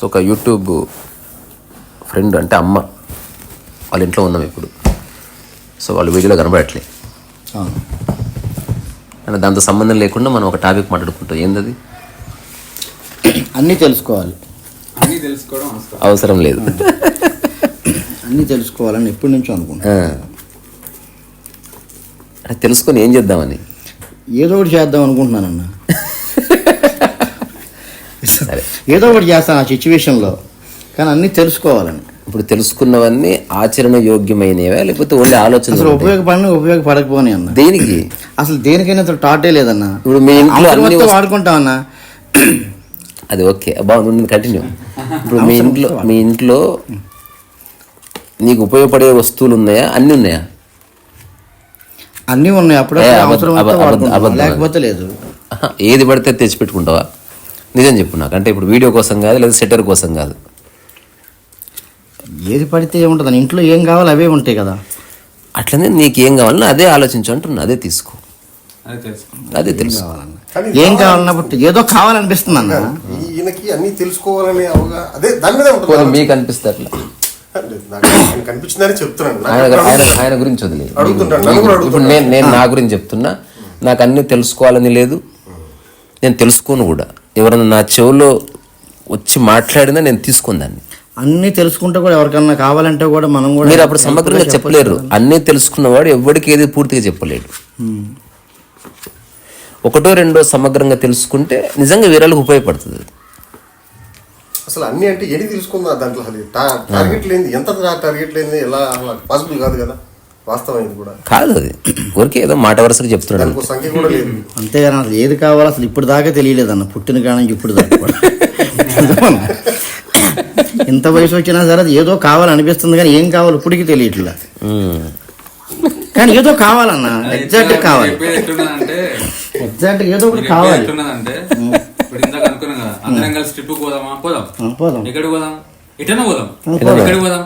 So ఒక YouTube friend అంటే అమ్మ వాళ్ళ ఇంట్లో ఉన్నాం ఇప్పుడు. సో వాళ్ళు వీడియోలో కనబడట్లే. దాంతో సంబంధం లేకుండా మనం ఒక టాపిక్ మాట్లాడుకుంటాం. ఏందది? అన్నీ తెలుసుకోవాలి. అన్నీ తెలుసుకోవడం అవసరం. అవసరం లేదు. అన్నీ తెలుసుకోవాలని ఎప్పటి నుంచో అనుకుంటా తెలుసుకొని ఏం చేద్దామని? ఏదో ఒకటి చేద్దాం అనుకుంటున్నానన్న. సరే. ఏదో ఒకటి చేస్తాను ఆ సిచ్యువేషన్లో కానీ అన్నీ తెలుసుకోవాలని. ఇప్పుడు తెలుసుకున్నవన్నీ ఆచరణ యోగ్యమైనవా లేకపోతే ఓన్లీ ఆలోచన అసలు ఉపయోగపడిన ఉపయోగపడకపోని అన్న. దేనికి? అసలు దేనికైనా అసలు టాటే లేదన్న. ఇప్పుడు మీ ఇంట్లో అవసరం అన్ని అది ఓకే. బాగుంది కంటిన్యూ ఇప్పుడు మీ ఇంట్లో మీ ఇంట్లో నీకు ఉపయోగపడే వస్తువులు ఉన్నాయా? అన్నీ ఉన్నాయా? అన్నీ ఉన్నాయి. అప్పుడు వాడుకుంటాం. లేకపోతే లేదు. ఏది పడితే తెచ్చి పెట్టుకుంటావా నిజం చెప్పు నాకు. అంటే ఇప్పుడు వీడియో కోసం కాదు లేదా సెటర్ కోసం కాదు. ఏది పడితే ఏముంటుంది? ఇంట్లో ఏం కావాలి అవే ఉంటాయి కదా. అట్లనే నీకు ఏం కావాలన్నా అదే ఆలోచించు అంటున్నా అదే తీసుకో. అదే తెలుసు. ఏం కావాలన్నప్పుడు ఏదో కావాలనిపిస్తుంది అన్న ఈయనకి అన్ని తెలుసుకోవాలని అవగా అదే దాని మీద ఉంటుంది మీకు అనిపిస్తే అట్లా. అంటే నాకు ఆయన కనిపించిందని చెప్తున్నాను. నాకు ఆయన గురించి వదిలే. అడుగుతుంటాను, నన్ను కూడా ఇప్పుడు నేను నేను నా గురించి చెప్తున్నా. నాకు అన్ని తెలుసుకోవాలని లేదు. నేను తెలుసుకోను కూడా. ఎవరైనా నా చెవిలో వచ్చి మాట్లాడినా నేను తీసుకుని దాన్ని అన్నీ తెలుసుకుంటే కూడా ఎవరికన్నా కావాలంటే కూడా మనం కూడా మీరు అప్పుడు సమగ్రంగా చెప్పలేరు. అన్నీ తెలుసుకున్నవాడు ఎవరికి ఏది పూర్తిగా చెప్పలేడు. ఒకటో రెండో సమగ్రంగా తెలుసుకుంటే నిజంగా వీరాలకు ఉపయోగపడుతుంది. అసలు అన్ని అంటే ఎన్ని తెలుసుకుందా దాంట్లో టార్గెట్ లేని ఎంత టార్గెట్ లేని ఎలా పాసిబుల్ కాదు కదా. వాస్తవం ఇది కూడా. కాదు అది. ఊరికే ఏదో మాట వరుసగా చెప్తున్నాడు దానికి ఒక సంఖ్య కూడా లేదు. అంతేగాని అసలు ఏది కావాలో అసలు ఇప్పుడు దాకా తెలియలేదన్న పుట్టిన కాడ నుంచి ఇప్పుడు దాకా కూడా? ఇంత వయసు వచ్చినా సరే అది ఏదో కావాలనిపిస్తుంది కానీ ఏం కావాలి ఇప్పటికీ తెలియట్లే. ఉమ్. కానీ ఏదో కావాలన్న. ఎగ్జాక్ట్ కావాలి. చెప్పేది ఎట్లున్నదంటే ఎగ్జాక్ట్ ఏదో ఒకటి కావాలి చెప్పేది ఎట్లున్నదంటే ఇప్పుడు ఇందాక అనుకున్నాం కదా అందరం కలిసి ట్రిప్ పోదామా? పోదాం. ఆ, పోదాం. ఎక్కడికి పోదాం? ఎటన్నా పోదాం? ఎక్కడికి పోదాం?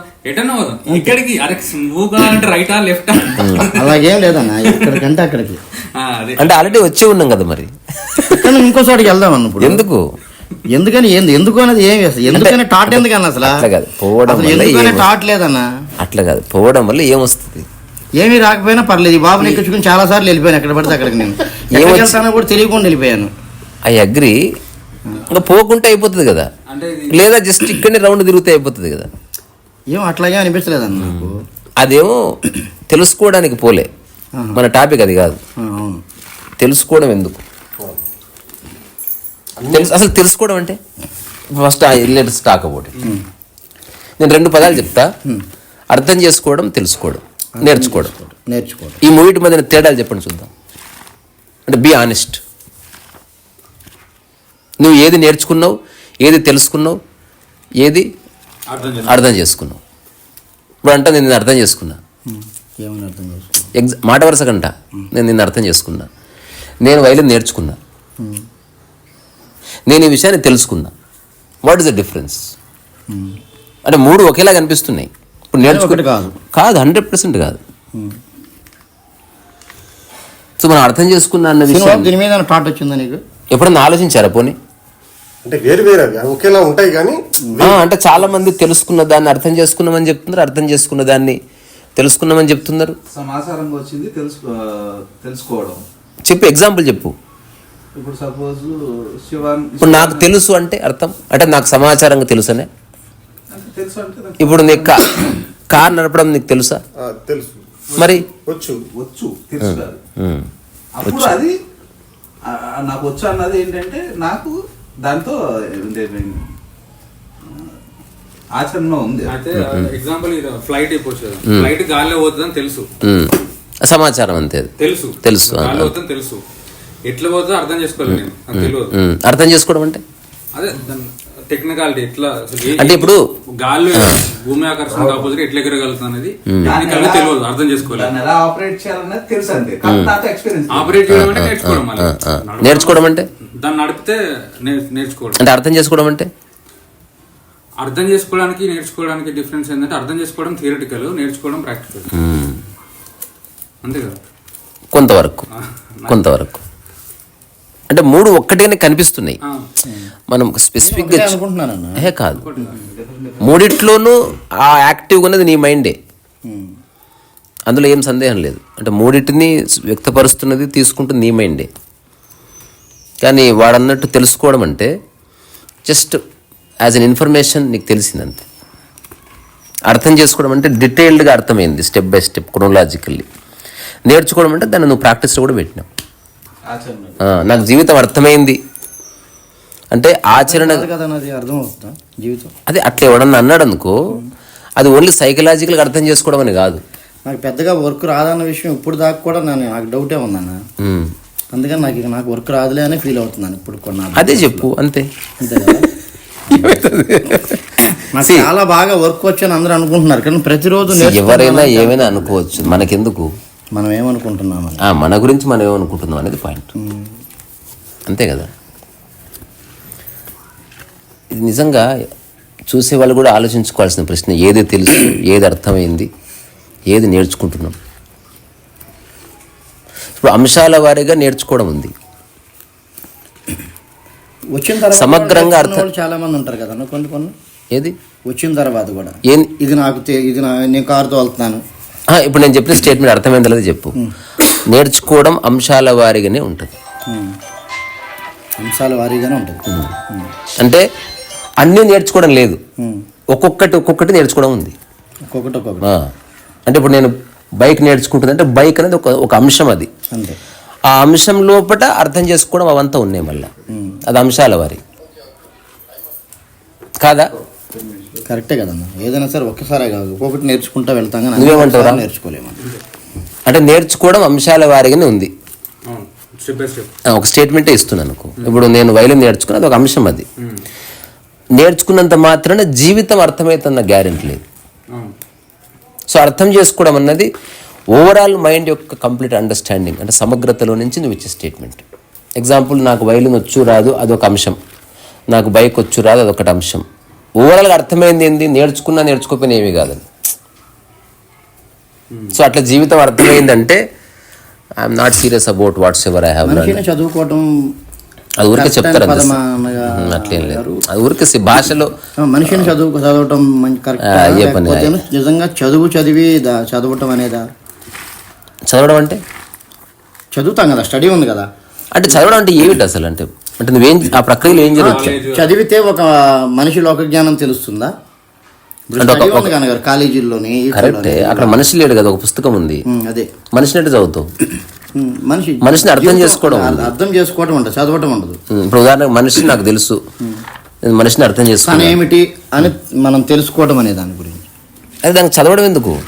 ఇక్కడికి అరే మూవ్గా అంటే రైటా లెఫ్టా అలాగేం లేదన్న ఎక్కడికంటే అక్కడికి. అదే. అంటే ఆల్రెడీ వచ్చి ఉన్నాం కదా మరి. కానీ ఇంకో చోటికి వెళ్దాం అన్న ఇప్పుడు ఎందుకు? ఎందుకని ఏంది? ఎందుకు అనేది ఏం ఎందుకని టాట్ ఎందుకన్నా అసలు? అట్లా కాదు, పోవడం అసలు వల్ల ఎందుకని ఏం- టాట్ లేదన్న? అట్లా కాదు. పోవడం వల్ల ఏమొస్తుంది? ఏమీ రాకపోయినా పర్లేదు. బాబుని ఎక్కించుకుని చాలా సార్లు వెళ్ళిపోయాను. ఎక్కడ పడితే అక్కడికి నేను. ఎక్కడికి వెళ్తానో కూడా తెలియకుండా వెళ్ళిపోయాను. I agree. ఇంకా పోకుంటే అయిపోతుంది కదా. లేదా జస్ట్ ఇక్కడనే రౌండ్ తిరిగితే అయిపోతుంది కదా. ఏం అట్లాగే అనిపించలేదన్న నాకు. అదేమో తెలుసుకోవడానికి పోలే. మన టాపిక్ అది కాదు. అవును. తెలుసుకోవడం ఎందుకు? తెలుసు అసలు తెలుసుకోవడం అంటే? First let's talk about it నేను రెండు పదాలు చెప్తా. అర్థం చేసుకోవడం తెలుసుకోవడం నేర్చుకోవడం. నేర్చుకోవడం. ఈ మూవిటి మధ్యన తేడాలు చెప్పండి చూద్దాం. అంటే బీ ఆనెస్ట్ నువ్వు ఏది నేర్చుకున్నావు ఏది తెలుసుకున్నావు ఏది అర్థం చేసుకో అర్థం చేసుకున్నావు ఇప్పుడు అంటే నేను నిన్ను అర్థం చేసుకున్నా. ఎగ్జా మాట వరుసకంట. నేను నిన్ను అర్థం చేసుకున్నా. నేను వైలిన్ నేర్చుకున్నా. నేను ఈ విషయాన్ని తెలుసుకున్నా. వాట్ ఇస్ ద డిఫరెన్స్ అంటే మూడు ఒకేలా కనిపిస్తున్నాయి ఇప్పుడు నేర్చుకో ఒకటి కాదు. కాదు హండ్రెడ్ పర్సెంట్ కాదు. సో మనం అర్థం చేసుకున్నా అన్న విషయం దీని మీద టాట్ వచ్చిందా నీకు? ఎప్పుడన్నా ఆలోచించారా పోనీ? అంటే వేరు వేరు అవి. ఒకేలా ఉంటాయి కానీ ఆ, అంటే చాలా మంది తెలుసుకున్న దాన్ని అర్థం చేసుకున్నామని చెప్తున్నారు అర్థం చేసుకున్న దాన్ని తెలుసుకున్నామని చెప్తున్నారు. సమాచారంగా వచ్చింది తెలుసుకో తెలుసుకోవడం. చెప్పు ఎగ్జాంపుల్ చెప్పు. ఇప్పుడు సపోజ్ శివాన్ ఇప్పుడు నాకు తెలుసు అంటే అర్థం అంటే నాకు సమాచారంగా తెలుసనే? అంటే తెలుసు అంటే నాకు ఇప్పుడు నీకు కార్ నడపడం నీకు తెలుసా? ఆ, తెలుసు. మరి? వచ్చు. వచ్చు తెలుసు అది. నాకు వచ్చు అన్నది ఏంటంటే నాకు దాంతో ఏంటి, ఆచరణలో ఉంది అయితే ఎగ్జాంపుల్ ఫ్లైట్ ఇప్పుడు ఫ్లైట్ గాల్లో పోతుందని తెలుసు. సమాచారం అంతే. తెలుసు. తెలుసు, గాల్లో. పోతుందని తెలుసు. ఎట్లా పోతుందో అర్థం చేసుకోవాలి నేను. తెలియదు. అర్థం చేసుకోవడం అంటే? అదే టెక్నికాలిటీ ఎట్లా అంటే ఇప్పుడు గాల్లో భూమి ఆకర్షణ కాకపోతే ఎట్లా ఎగరగలుగుతుంది అనేది టెక్నికల్ తెలియదు అర్థం చేసుకోవాలి. ఎలా ఆపరేట్ చేయాలన్నది తెలుసు అంతే. ఎక్స్పీరియన్స్ ఆపరేట్ చేయడం అంటే నేర్చుకోవడం నేర్చుకోవడం అంటే? దాన్ని నడిపితే నేర్చుకోవడం. అంటే అర్థం చేసుకోవడం అంటే? అర్థం చేసుకోవడానికి నేర్చుకోవడానికి డిఫరెన్స్ ఏంటంటే అర్థం చేసుకోవడం థియరిటికల్ నేర్చుకోవడం ప్రాక్టికల్. అంతే కదా? కొంతవరకు. కొంతవరకు. అంటే మూడు ఒక్కటిగానే కనిపిస్తున్నాయి. మనం స్పెసిఫిక్గా ఏ కాదు. మూడిట్లోనూ ఆ యాక్టివ్గా ఉన్నది నీ మైండే. అందులో ఏం సందేహం లేదు. అంటే మూడింటిని వ్యక్తపరుస్తున్నది తీసుకుంటుంది నీ మైండే కానీ వాడన్నట్టు తెలుసుకోవడం అంటే జస్ట్ యాజ్ అన్ ఇన్ఫర్మేషన్ నీకు తెలిసిందంతే. అర్థం చేసుకోవడం అంటే డీటెయిల్డ్గా అర్థమైంది స్టెప్ బై స్టెప్ క్రొనలాజికల్లీ నేర్చుకోవడం అంటే దాన్ని నువ్వు ప్రాక్టీస్లో కూడా పెట్టినావు. ఆచరణ. ఆ, నాకు జీవితం అర్థమైంది. అంటే ఆచరణ అది అర్థం అవుతుందా జీవితం? అదే అట్లా ఎవడన్నా అన్నాడు అనుకో అది ఓన్లీ సైకలాజికల్గా అర్థం చేసుకోవడం అని కాదు. నాకు పెద్దగా వర్క్ రాదన్న విషయం ఇప్పుడు దాకా కూడా నేను నాకు డౌటే ఉందన్న. అందుకని నాకు ఇక నాకు వర్క్ రాదులే అని ఫీల్ అవుతున్నాను ఇప్పుడు కొన్న అదే చెప్పు అంతే. అంతే కదా? నాకు చాలా బాగా వర్క్ వచ్చని అందరూ అనుకుంటున్నారు కానీ ప్రతిరోజు. ఎవరైనా ఏమైనా అనుకోవచ్చు మనకెందుకు? మనం ఏమనుకుంటున్నామని ఆ, మన గురించి మనం ఏమనుకుంటున్నాం అనేది పాయింట్ అంతే కదా? ఇది నిజంగా చూసే వాళ్ళు కూడా ఆలోచించుకోవాల్సిన ప్రశ్న ఏది తెలుసు ఏది అర్థమైంది ఏది నేర్చుకుంటున్నాం? ఇప్పుడు అంశాల వారీగా నేర్చుకోవడం ఉంది. వచ్చిన తర్వాత సమగ్రంగా అర్థం- చాలా మంది ఉంటారు కదా కొన్ని కొన్ని. ఏది? వచ్చిన తర్వాత కూడా. ఏం? ఇది నాకు ఇది నేను కారు తోలుతున్నాను ఆ, ఇప్పుడు నేను చెప్పిన స్టేట్మెంట్ అర్థమైంది లేదు చెప్పు. నేర్చుకోవడం అంశాల వారీగానే ఉంటుంది. అంశాల వారీగానే ఉంటుంది. అంటే అన్నీ నేర్చుకోవడం లేదు. ఒక్కొక్కటి ఒక్కొక్కటి నేర్చుకోవడం ఉంది. ఒక్కొక్కటి ఒక్కొక్కటి. అంటే ఇప్పుడు నేను బైక్ నేర్చుకుంటుందంటే బైక్ అనేది ఒక ఒక అంశం అది. ఆ అంశం లోపట అర్థం చేసుకోవడం అవంతా ఉన్నాయి మళ్ళీ. అది అంశాల వారి. కాదా? కరెక్టే కదన్న ఏదైనా సరే ఒక్కసారే కాదు ఒక్కొక్కటి నేర్చుకుంటా వెళ్తాం కానీ నేర్చుకోలేము? అంటే నేర్చుకోవడం అంశాల వారిగానే ఉంది. ఒక స్టేట్మెంటే ఇస్తున్నాను అనుకో ఇప్పుడు నేను వైలిన్ నేర్చుకున్న అది ఒక అంశం అది. నేర్చుకున్నంత మాత్రాన జీవితం అర్థమవుతున్న గ్యారెంటీ లేదు. సో అర్థం చేసుకోవడం అన్నది ఓవరాల్ మైండ్ యొక్క కంప్లీట్ అండర్స్టాండింగ్ అంటే సమగ్రతలో నుంచి నువ్వు ఇచ్చే స్టేట్మెంట్ ఎగ్జాంపుల్ నాకు వైలిన్ వచ్చు రాదు అదొక అంశం. నాకు బైక్ వచ్చు రాదు అదొకటి అంశం. ఓవరాల్గా అర్థమైంది ఏంది? నేర్చుకున్నా నేర్చుకోకపోయినా ఏమీ కాదని సో అట్లా జీవితం అర్థమైందంటే I'm not serious about whatsoever I have మనిషిని చదువుకోవటం అది ఊరికే చెప్తారు ఉమ్, అట్లేం లేదు. అది ఊరికే భాషలో మనిషిని చదువు చదవటం అయ్యే పని, నిజంగా చదువు చదివి చదవటం అనేదా? చదవడం అంటే? చదువుతాం కదా స్టడీ ఉంది కదా. అంటే చదవడం అంటే ఏమిటి అసలు అంటే? అంటే నువ్వేం ఆ ప్రక్రియలో ఏం జరుగుతుంది చదివితే ఒక మనిషి లోక జ్ఞానం తెలుస్తుందా అంటే కాలేజీల్లోని కరెక్టే. అక్కడ మనిషి లేడు కదా ఒక పుస్తకం ఉంది. అదే. మనిషిని ఎట్లా చదువుతావు? మనిషి మనిషిని అర్థం చేసుకోవడం అర్థం- చేసుకోవటం ఉండదు చదవటం ఉండదు. ఇప్పుడు ఉదాహరణకు మనిషి నాకు తెలుసు. మనిషిని అర్థం చేసుకున్నాను ఏమిటి అని మనం తెలుసుకోవడం అనే దాని గురించి. అది దానికి చదవడం ఎందుకు?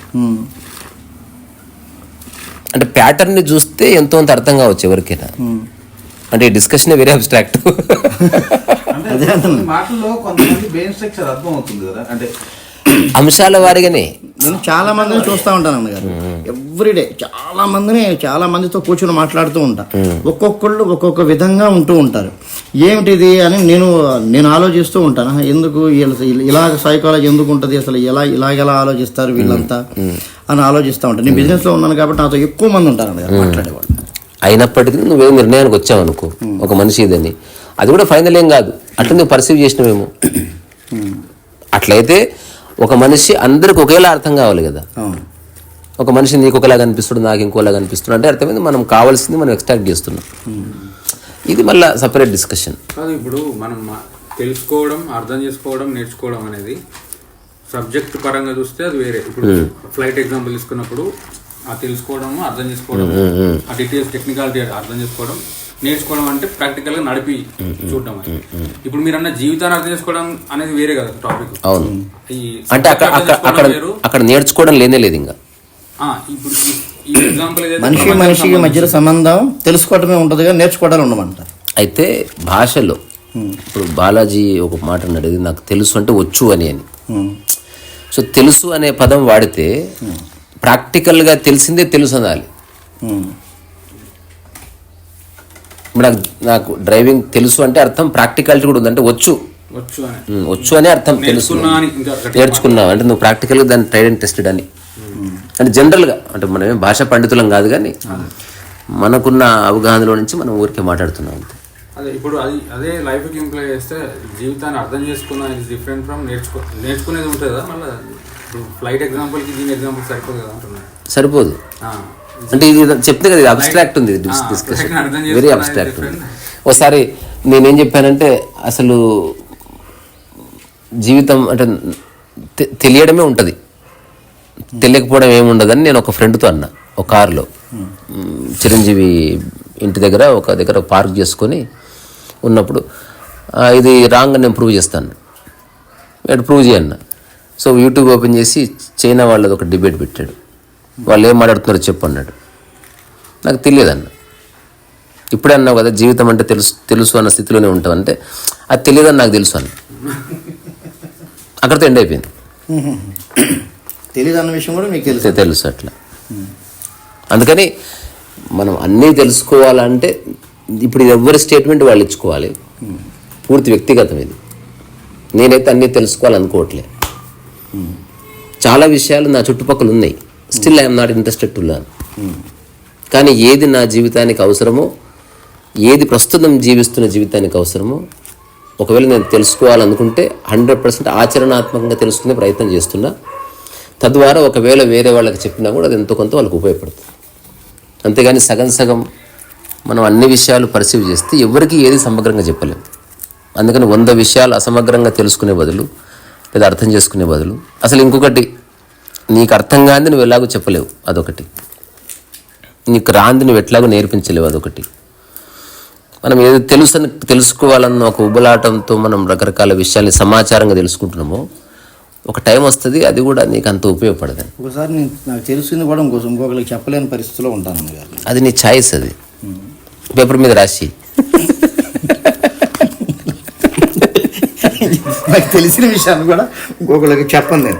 అంటే ప్యాటర్న్ని చూస్తే ఎంతో అంత అర్థం కావచ్చు ఎవరికైనా. అంటే డిస్కషన్ వెరీ అబ్స్ట్రాక్ట్ మాటల్లో కొంతమంది బ్రెయిన్ స్ట్రక్చర్ అర్థం అవుతుంది కదా. అంటే అంశాల వారిగానే నేను చాలా మందిని చూస్తూ ఉంటాను అన్నగారు. ఎవ్రీడే చాలా మందిని చాలా మందితో కూర్చొని మాట్లాడుతూ ఉంటా. ఒక్కొక్కళ్ళు ఒక్కొక్క విధంగా ఉంటూ ఉంటారు. ఏమిటిది అని నేను నేను ఆలోచిస్తూ ఉంటాను. "ఆహా, ఎందుకు వీళ్ళ- ఇలా సైకాలజీ ఎందుకు ఉంటుంది? అసలు ఎలా ఇలాగెలా ఆలోచిస్తారు వీళ్ళంతా? అని ఆలోచిస్తూ ఉంటాను. నేను బిజినెస్లో ఉన్నాను కాబట్టి నాతో ఎక్కువ మంది ఉంటారు అన్నగారు మాట్లాడేవాళ్ళు. అయినప్పటికీ నువ్వే నిర్ణయానికి వచ్చావు అనుకో ఒక మనిషి ఇదని. అది కూడా ఫైనల్ ఏం కాదు. అట్లా నువ్వు పర్సీవ్ చేసినవేమో. అట్లయితే ఒక మనిషి అందరికి ఒకేలా అర్థం కావాలి కదా. ఒక మనిషి నీకు ఒకలాగా అనిపిస్తుంది నాకు ఇంకోలాగా అనిపిస్తుంది అంటే అర్థమైంది మనం కావాల్సింది మనం ఎక్స్ట్రాక్ట్ చేస్తున్నాం. ఇది మళ్ళీ సపరేట్ డిస్కషన్ కాదు ఇప్పుడు మనం తెలుసుకోవడం అర్థం చేసుకోవడం నేర్చుకోవడం అనేది సబ్జెక్ట్ పరంగా చూస్తే అది వేరే. ఇప్పుడు ఫ్లైట్ ఎగ్జాంపుల్ తీసుకున్నప్పుడు ఆ తెలుసుకోవడం అర్థం చేసుకోవడం ఆ డీటెయిల్స్ టెక్నికాలిటీ అర్థం చేసుకోవడం నేర్చుకోవడం అంటే ప్రాక్టికల్గా నడిపి చూడడం. ఇప్పుడు మీరు అన్న జీవితాన్ని అర్థం చేసుకోవడం అనేది వేరే కదా టాపిక్ అవును. అంటే అక్కడ అక్కడ అక్కడ నేర్చుకోవడం లేనే లేదు ఇంకా. ఆ, ఇప్పుడు మనిషి మనిషికి మధ్యలో సంబంధం తెలుసుకోవటమే ఉంటుంది కానీ నేర్చుకోవడాలు ఉండమంట అయితే భాషలో ఇప్పుడు బాలాజీ ఒక మాట అన్నాడు నాకు తెలుసు అంటే వచ్చు అని అని. సో తెలుసు అనే పదం వాడితే ప్రాక్టికల్గా తెలిసిందే తెలుసు అనాలి. ఇప్పుడు నాకు నాకు డ్రైవింగ్ తెలుసు అంటే అర్థం ప్రాక్టికాలిటీ కూడా ఉంది అంటే వచ్చు వచ్చు అని అర్థం తెలుసు. నేర్చుకున్నావు అంటే నువ్వు ప్రాక్టికల్గా దాన్ని ట్రైడ్ అండ్ టెస్టెడ్ అని అంటే జనరల్గా అంటే మనమేం భాషా పండితులం కాదు కానీ మనకున్న అవగాహనలో నుంచి మనం ఊరికే మాట్లాడుతున్నాం అంతే. అదే ఇప్పుడు అది అదే లైఫ్కి ఇంప్లై చేస్తే జీవితాన్ని అర్థం చేసుకున్న ఇస్ డిఫరెంట్ ఫ్రమ్ నేర్చుకో నేర్చుకునేది ఉంటుంది మళ్ళీ. ఫ్లైట్ ఎగ్జాంపుల్కి దీని ఎగ్జాంపుల్ సరిపోదు కదా సరిపోదు. అంటే ఇది చెప్తే కదా ఇది అబ్స్ట్రాక్ట్ ఉంది డిస్కషన్ వెరీ అబ్స్ట్రాక్ట్ ఉంది. ఒకసారి నేనేం చెప్పానంటే అసలు జీవితం అంటే తెలియడమే ఉంటుంది. తెలియకపోవడం ఏమి ఉండదని నేను ఒక ఫ్రెండ్తో అన్నా ఒక కారులో. మ్, చిరంజీవి ఇంటి దగ్గర ఒక దగ్గర పార్క్ చేసుకొని ఉన్నప్పుడు "ఆ, ఇది రాంగ్ అని నేను ప్రూవ్ చేస్తాను. ప్రూవ్ చేయన్న సో యూట్యూబ్ ఓపెన్ చేసి చైనా వాళ్ళది ఒక డిబేట్ పెట్టాడు. వాళ్ళు ఏం మాట్లాడుతున్నారో చెప్పు అన్నాడు. నాకు తెలియదు అన్న ఇప్పుడే అన్నావు కదా జీవితం అంటే తెలుసు తెలుసు అన్న స్థితిలోనే ఉంటావు అంటే అది తెలియదని నాకు తెలుసు అన్న. అక్కడితో ఎండ్ అయిపోయింది. తెలియదు అన్న విషయం కూడా మీకు తెలుసు. తెలుసు అట్లా. అందుకని మనం అన్నీ తెలుసుకోవాలంటే ఇప్పుడు ఎవరి స్టేట్మెంట్ వాళ్ళు ఇచ్చుకోవాలి? పూర్తి వ్యక్తిగతం ఇది. నేనైతే అన్నీ తెలుసుకోవాలనుకోవట్లే. చాలా విషయాలు నా చుట్టుపక్కల ఉన్నాయి. Still I'm not interested to learn కానీ ఏది నా జీవితానికి అవసరమో ఏది ప్రస్తుతం జీవిస్తున్న జీవితానికి అవసరమో ఒకవేళ నేను తెలుసుకోవాలనుకుంటే హండ్రెడ్ పర్సెంట్ ఆచరణాత్మకంగా తెలుసుకునే ప్రయత్నం చేస్తున్నా. తద్వారా ఒకవేళ వేరే వాళ్ళకి చెప్పినా కూడా అది ఎంతో కొంత వాళ్ళకి ఉపయోగపడుతుంది. అంతేగాని సగం సగం మనం అన్ని విషయాలు పరిసీవ్ చేస్తే ఎవరికి ఏది సమగ్రంగా చెప్పలేము అందుకని వంద విషయాలు అసమగ్రంగా తెలుసుకునే బదులు లేదా అర్థం చేసుకునే బదులు అసలు ఇంకొకటి నీకు అర్థం కాంది నువ్వు ఎలాగో చెప్పలేవు అదొకటి. నీకు రాంది నువ్వు ఎట్లాగో నేర్పించలేవు అదొకటి. మనం ఏది తెలుసు తెలుసుకోవాలన్న ఒక ఉబలాటంతో మనం రకరకాల విషయాల్ని సమాచారంగా తెలుసుకుంటున్నామో ఒక టైం వస్తుంది అది కూడా నీకు అంత ఉపయోగపడదని. ఒకసారి నేను నాకు తెలిసింది కూడా ఇంకోసం ఇంకొకరికి చెప్పలేని పరిస్థితిలో ఉంటాను అది నీ ఛాయిస్ అది. పేపర్ మీద రాసి. నాకు తెలిసిన విషయాన్ని కూడా ఇంకొకరికి చెప్పను నేను.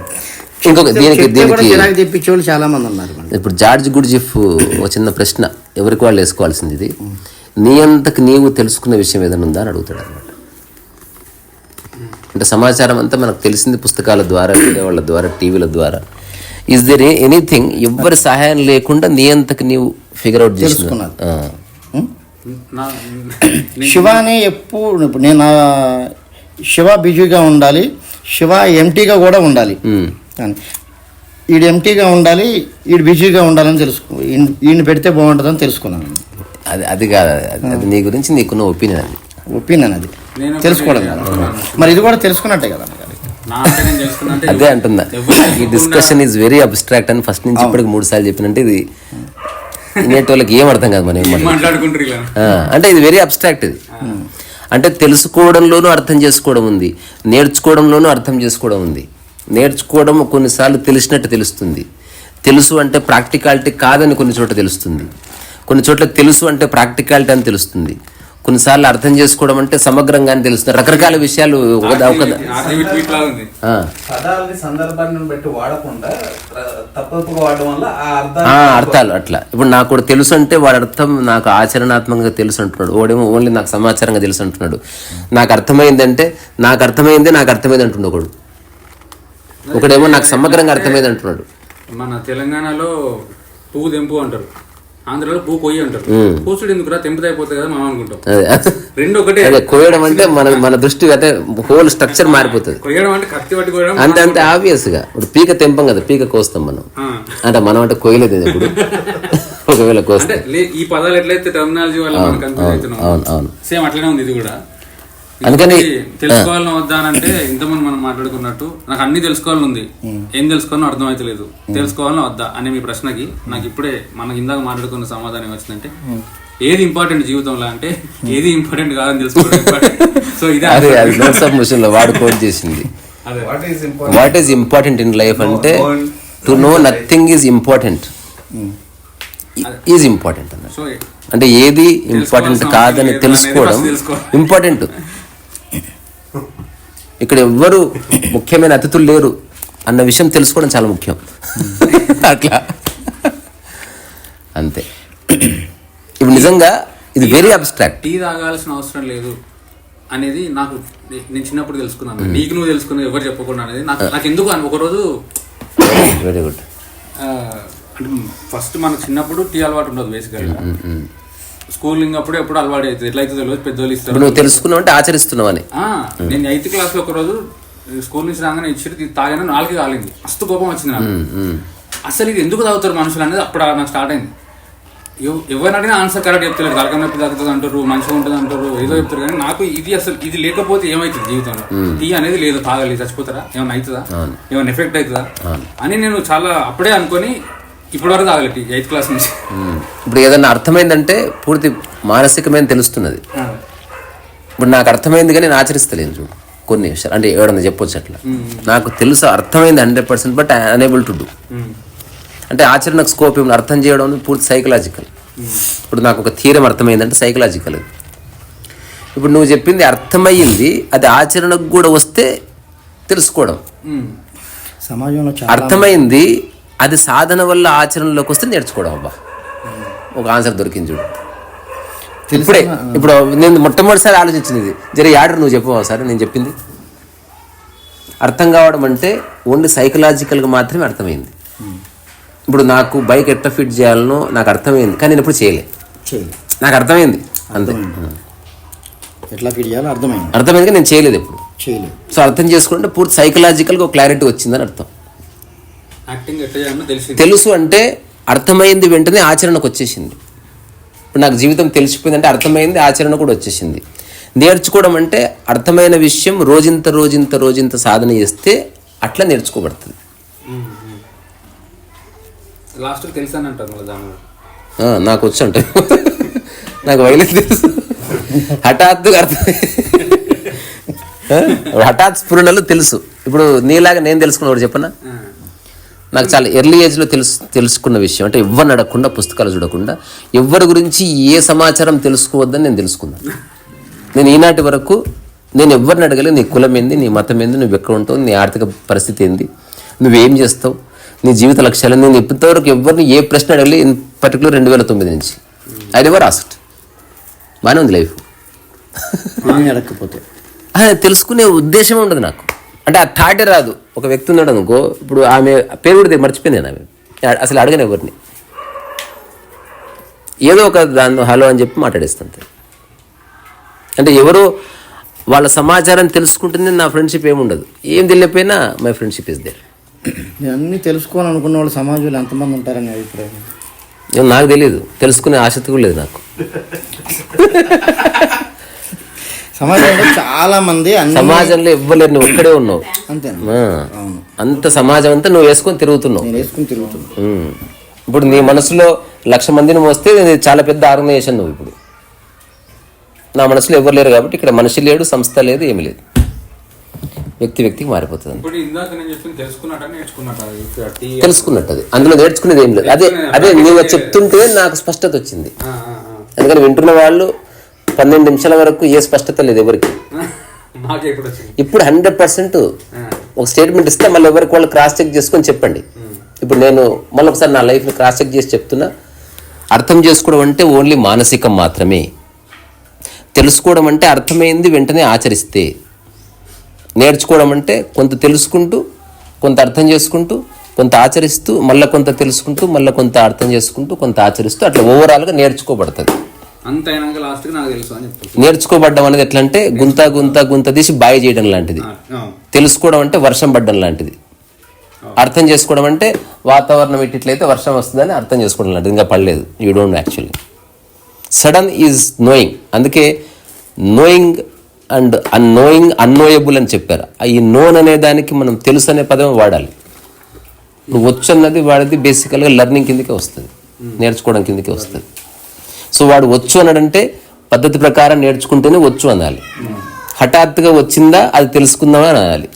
ఇంకొక దీనికి దీనికి చాలా మంది ఉన్నారు. ఇప్పుడు జార్జ్ గుడ్జిఫ్ ఒక చిన్న ప్రశ్న ఎవరికి వాళ్ళు వేసుకోవాల్సింది ఇది? నీ అంతకు నీవు తెలుసుకున్న విషయం ఏదైనా ఉందా అని అడుగుతాడు అనమాట అంటే సమాచారం అంతా మనకు తెలిసింది పుస్తకాల ద్వారా వేరే వాళ్ళ ద్వారా టీవీల ద్వారా. ఇస్ దేర్ ఎనీథింగ్ ఎవరి సహాయం లేకుండా నీ అంతకు నీవు ఫిగర్ అవుట్? నా శివాని ఎప్పుడు నేను శివ బిజీగా ఉండాలి శివ ఎంటీగా కూడా ఉండాలి. అని ఈడు ఎంటీగా ఉండాలి ఈడు బిజీగా ఉండాలని తెలుసుకో ఈయన- పెడితే బాగుంటుందని తెలుసుకున్నాను. అది అది కాదు అది- నీ గురించి నీకున్న ఒపీనియన్ అది. ఒపీనియన్ అది. తెలుసుకోవడం కదా. మరి ఇది కూడా తెలుసుకున్నట్టే కదా అదే. అంటున్నా. ఎవరు ఈ డిస్కషన్ ఈజ్ వెరీ అబ్స్ట్రాక్ట్ అని ఫస్ట్ నుంచి ఇప్పటికి మూడు సార్లు చెప్పినంటే ఇది వినేటోళ్ళకి ఏం అర్థం కాదు మనం అంటే ఇది వెరీ అబ్స్ట్రాక్ట్ ఇది. అంటే తెలుసుకోవడంలోనూ అర్థం చేసుకోవడం ఉంది. నేర్చుకోవడంలోనూ అర్థం చేసుకోవడం ఉంది. నేర్చుకోవడం కొన్నిసార్లు తెలిసినట్టు తెలుస్తుంది. తెలుసు అంటే ప్రాక్టికాలిటీ కాదని కొన్ని చోట్ల తెలుస్తుంది. కొన్ని చోట్ల తెలుసు అంటే ప్రాక్టికాలిటీ అని తెలుస్తుంది. కొన్నిసార్లు అర్థం చేసుకోవడం అంటే సమగ్రంగా అని తెలుస్తుంది. రకరకాల విషయాలు అర్థాలు అట్లా. ఇప్పుడు నాకు కూడా తెలుసు అంటే వాడి అర్థం నాకు ఆచరణాత్మకంగా తెలుసు అంటున్నాడు. ఓడేమో ఓన్లీ నాకు సమాచారంగా తెలుసు అంటున్నాడు. నాకు అర్థమైందంటే నాకు అర్థమైందే నాకు అర్థమైంది అంటుండు ఒకడు. ఒకడేమో నాకు సమగ్రంగా అర్థమైంది అంటున్నాడు మన తెలంగాణలో పువ్వు తెంపు అంటారు. ఆంధ్రాలో పువ్వు కొయ్యి అంటారు. పూసుడు ఎందుకురా అయిపోతుంది కదా మనం అనుకుంటాం. రెండు ఒకటే. అదే కోయడం అంటే మన మన దృష్టి అంటే హోల్ స్ట్రక్చర్ మారిపోతుంది. కొయ్యడం అంటే కత్తి పట్టి కొయ్యడం అంతే అంతే ఆబ్వియస్గా ఇప్పుడు పీక తెంపం కదా పీక కోస్తాం మనం. అంటే మనం అంటే కోయలేదు ఇప్పుడు. ఒకవేళ కోస్తాం. ఈ పదాలు ఎట్లయితే టెర్మినాలజీ వల్ల అవును అవును సేమ్ అట్లనే ఉంది ఇది కూడా. అందుకని తెలుసుకోవాలని వద్దా అని అంటే ఇంతమంది మనం మాట్లాడుకున్నట్టు నాకు అన్ని తెలుసుకోవాలని ఉంది ఏం తెలుసుకోవాలో అర్థం అవుతలేదు తెలుసుకోవాలని వద్దా అనే మీ ప్రశ్నకి నాకు ఇప్పుడే మనకి ఇందాక మాట్లాడుకున్న సమాధానం వచ్చిందంటే ఏది ఇంపార్టెంట్ జీవితంలో అంటే ఏది ఇంపార్టెంట్ కాదని తెలుసుకోవడం. సో ఇదే అదే. అది మిషన్లో వాడు కోట్ చేసింది. What is important what is important in life అంటే to know nothing is important is important అన్నట్టు సో అంటే ఏది ఇంపార్టెంట్ కాదని తెలుసుకోవడం. ఇంపార్టెంట్ ఇక్కడ ఎవ్వరు ముఖ్యమైన అతిథులు లేరు అన్న విషయం తెలుసుకోవడం చాలా ముఖ్యం. అట్లా. అంతే. ఇప్పుడు నిజంగా ఇది వెరీ అబ్స్ట్రాక్ట్ టీ తాగాల్సిన అవసరం లేదు అనేది నాకు నేను చిన్నప్పుడు తెలుసుకున్నాను. నీకు నువ్వు తెలుసుకున్నది ఎవరు చెప్పకుండా అనేది నాకు నాకు ఎందుకు అని ఒకరోజు వెరీ గుడ్ అంటే ఫస్ట్ మనకు చిన్నప్పుడు టీ అలవాటు ఉండదు బేసికల్గా స్కూలింగ్ అప్పుడు ఎప్పుడు అలవాటు అవుతుంది ఎట్లా అవుతుందో తెలియదు పెద్దోళ్ళు ఇస్తారు. నువ్వు తెలుసుకున్నావు అంటే ఆచరిస్తున్నావు అని. నేను ఎయిత్ క్లాస్లో ఒక రోజు స్కూల్ నుంచి రాగానే ఇచ్చి తాగాను నాలుగు కాలింది. మస్తు కోపం వచ్చింది నాకు. అసలు ఇది ఎందుకు తాగుతారు మనుషులు అనేది అప్పుడు నాకు స్టార్ట్ అయింది. ఎవ- ఎవరిని అడిగినా ఆన్సర్ కరెక్ట్ చెప్తలేరు. తలకాయ నొప్పి తగ్గుతుంది అంటారు మంచిగా ఉంటుంది అంటారు ఏదో చెప్తారు కానీ నాకు ఇది అసలు ఇది లేకపోతే ఏమవుతుంది జీవితంలో? టీ అనేది లేదు తాగాలి చచ్చిపోతారా? ఏమైనా అవుతుందా? ఏమైనా ఎఫెక్ట్ అవుతుందా? అని నేను చాలా అప్పుడే అనుకొని వరకు తాగలేదు ఎయిత్ క్లాస్ నుంచి. ఇప్పుడు ఏదన్నా అర్థమైందంటే పూర్తి మానసికమైన తెలుస్తున్నది. ఇప్పుడు నాకు అర్థమైంది కానీ నేను ఆచరిస్తలేను చూడు. కొన్ని విషయాలు అంటే ఎవడన్నా చెప్పొచ్చు అట్లా. నాకు తెలుసు అర్థమైంది hundred percent but unable to do అంటే ఆచరణకు స్కోప్ ఏమి అర్థం చేయడం పూర్తి సైకలాజికల్ ఇప్పుడు నాకు ఒక థీరం అర్థమైందంటే సైకలాజికల్ అది. ఇప్పుడు నువ్వు చెప్పింది అర్థమయ్యింది అది ఆచరణకు కూడా వస్తే తెలుసుకోవడం. సమాజంలో అర్థమైంది అది సాధన వల్ల ఆచరణలోకి వస్తే నేర్చుకోవడం అబ్బా. ఒక ఆన్సర్ దొరికింది చూడు. ఇప్పుడే ఇప్పుడు నేను మొట్టమొదటిసారి ఆలోచించింది ఇది జర యాడర్ నువ్వు చెప్పవా సార్? నేను చెప్పింది. అర్థం కావడం అంటే ఓన్లీ సైకలాజికల్గా మాత్రమే అర్థమైంది. ఇప్పుడు నాకు బైక్ ఎట్లా ఫిట్ చేయాలనో నాకు అర్థమైంది కానీ నేను ఎప్పుడు చేయలే. నాకు అర్థమైంది. అంతే. ఎట్లా ఫీడ్ చేయాలో అర్థమైంది. అర్థమైంది నేను చేయలేదు ఎప్పుడు. చేయలేదు. సో అర్థం చేసుకుంటే పూర్తి సైకలాజికల్గా ఒక క్లారిటీ వచ్చిందని అర్థం యాక్టింగ్ ఎట్లా చేయాలో తెలిసింది తెలుసు అంటే అర్థమైంది వెంటనే ఆచరణకు వచ్చేసింది. ఇప్పుడు నాకు జీవితం తెలిసిపోయిందంటే అర్థమైంది ఆచరణ కూడా వచ్చేసింది. నేర్చుకోవడం అంటే అర్థమైన విషయం రోజింత రోజింత రోజింత సాధన చేస్తే అట్లా నేర్చుకోబడుతుంది. లాస్ట్ నాకు వచ్చు అంటే. నాకు వైలెన్స్ తెలుసు. హఠాత్తుగా అర్థం? హఠాత్ స్ఫురణలు తెలుసు. ఇప్పుడు నీలాగా నేను తెలుసుకున్నవాడు చెప్పనా? నాకు చాలా ఎర్లీ ఏజ్లో తెలుసు తెలుసుకున్న విషయం. అంటే ఎవరిని అడగకుండా పుస్తకాలు చూడకుండా ఎవరి గురించి ఏ సమాచారం తెలుసుకోవద్దని నేను తెలుసుకున్నాను నేను ఈనాటి వరకు నేను ఎవరిని అడగలేదు నీ కులం ఏంది నీ మతం ఏంది నువ్వు ఎక్కడ ఉంటావు నీ ఆర్థిక పరిస్థితి ఏంది నువ్వేం చేస్తావు నీ జీవిత లక్ష్యాలు? నేను ఇప్పటివరకు ఎవరిని ఏ ప్రశ్న అడగలేదు ఇన్ పర్టికులర్ రెండు వేల తొమ్మిది నుంచి. ఐ నెవర్ ఆస్క్డ్ బాగానే ఉంది లైఫ్ అడగకపోతే. తెలుసుకునే ఉద్దేశం ఉండదు నాకు. అంటే ఆ థాటే రాదు. ఒక వ్యక్తి ఉన్నాడు అనుకో ఇప్పుడు ఆమె పేరు కూడా మర్చిపోయింది ఆమె. అసలు అడగను ఎవరిని. ఏదో ఒక దాని హలో అని చెప్పి మాట్లాడేస్తుంది అంటే ఎవరో వాళ్ళ సమాచారం తెలుసుకుంటుంది నా ఫ్రెండ్షిప్ ఏముండదు ఏం తెలియకపోయినా మై ఫ్రెండ్షిప్ ఇస్ దేర్. నేను అన్ని తెలుసుకోవాలనుకున్న వాళ్ళు సమాజంలో ఎంతమంది ఉంటారని అభిప్రాయం? నాకు తెలియదు తెలుసుకునే ఆసక్తి కూడా లేదు నాకు. సమాజంలో చాలా మంది అన్ని సమాజంలో ఇవ్వలేరు నువ్వు ఒక్కడే ఉన్నావు. అంతే. అంత సమాజం అంతా నువ్వు వేసుకొని తిరుగుతున్నావు. నేను వేసుకుని. ఇప్పుడు నీ మనసులో లక్ష మందిని మోస్తే ఇది చాలా పెద్ద ఆర్గనైజేషన్ నువ్వు ఇప్పుడు. నా మనసులో ఎవరు లేరు కాబట్టి ఇక్కడ మనిషి లేడు సంస్థ లేదు ఏమీ లేదు. వ్యక్తి వ్యక్తికి మారిపోతుంది. ఇప్పుడు ఇందాక నేను చెప్పింది తెలుసుకున్నట్ట నేర్చుకున్నట్ట? టీ తెలుసుకున్నట్టు అది అందులో నేర్చుకునేది ఏం లేదు. అదే అదే నువ్వు చెప్తుంటే నాకు స్పష్టత వచ్చింది. అందుకని వింటున్న వాళ్ళు పన్నెండు నిమిషాల వరకు ఏ స్పష్టత లేదు ఎవరికి. ఇప్పుడు హండ్రెడ్ పర్సెంట్ ఒక స్టేట్మెంట్ ఇస్తే మళ్ళీ ఎవరికి వాళ్ళు క్రాస్ చెక్ చేసుకొని చెప్పండి. ఇప్పుడు నేను మళ్ళీ ఒకసారి నా లైఫ్ని క్రాస్ చెక్ చేసి చెప్తున్నా. అర్థం చేసుకోవడం అంటే ఓన్లీ మానసికం మాత్రమే. తెలుసుకోవడం అంటే అర్థమైంది వెంటనే ఆచరిస్తే. నేర్చుకోవడం అంటే కొంత తెలుసుకుంటూ కొంత అర్థం చేసుకుంటూ కొంత ఆచరిస్తూ మళ్ళీ కొంత తెలుసుకుంటూ మళ్ళీ కొంత అర్థం చేసుకుంటూ కొంత ఆచరిస్తూ అట్లా ఓవరాల్గా నేర్చుకోబడుతుంది. అంత అయినాక లాస్ట్కి నాకు తెలుసు అని చెప్తాను నేర్చుకోబడ్డం అనేది ఎట్లా అంటే గుంత గుంత గుంత తీసి బాయి చేయడం లాంటిది. తెలుసుకోవడం అంటే వర్షం పడ్డం లాంటిది. అర్థం చేసుకోవడం అంటే వాతావరణం ఇట్లయితే వర్షం వస్తుందని అర్థం చేసుకోవడం లాంటిది. ఇంకా పడలేదు. You don't actually sudden is knowing అందుకే నోయింగ్ అండ్ అన్నోయింగ్ అన్నోయబుల్ అని చెప్పారు. ఈ నోన్ అనే దానికి మనం తెలుసు అనే పదం వాడాలి. నువ్వు వచ్చు అన్నది వాడిది బేసికల్గా లెర్నింగ్ కిందకే వస్తుంది. నేర్చుకోవడం కిందకే వస్తుంది. సో వాడు వచ్చు అన్నాడంటే పద్ధతి ప్రకారం నేర్చుకుంటేనే వచ్చు అనాలి. హఠాత్తుగా వచ్చిందా అది తెలుసుకుందామా అని అనాలి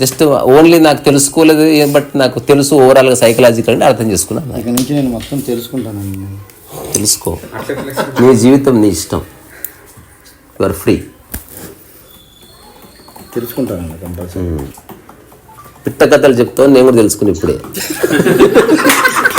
జస్ట్ ఓన్లీ నాకు తెలుసుకోలేదు బట్ నాకు తెలుసు ఓవరాల్గా సైకలాజికల్ అంటే అర్థం చేసుకున్నాను నుంచి నేను మొత్తం తెలుసుకుంటానండి నేను. తెలుసుకో. నీ జీవితం నీ ఇష్టం. యు ఆర్ ఫ్రీ తెలుసుకుంటానండి కంపల్సరీ. పిట్ట కథలు చెప్తావు నేను కూడా తెలుసుకుని ఇప్పుడే.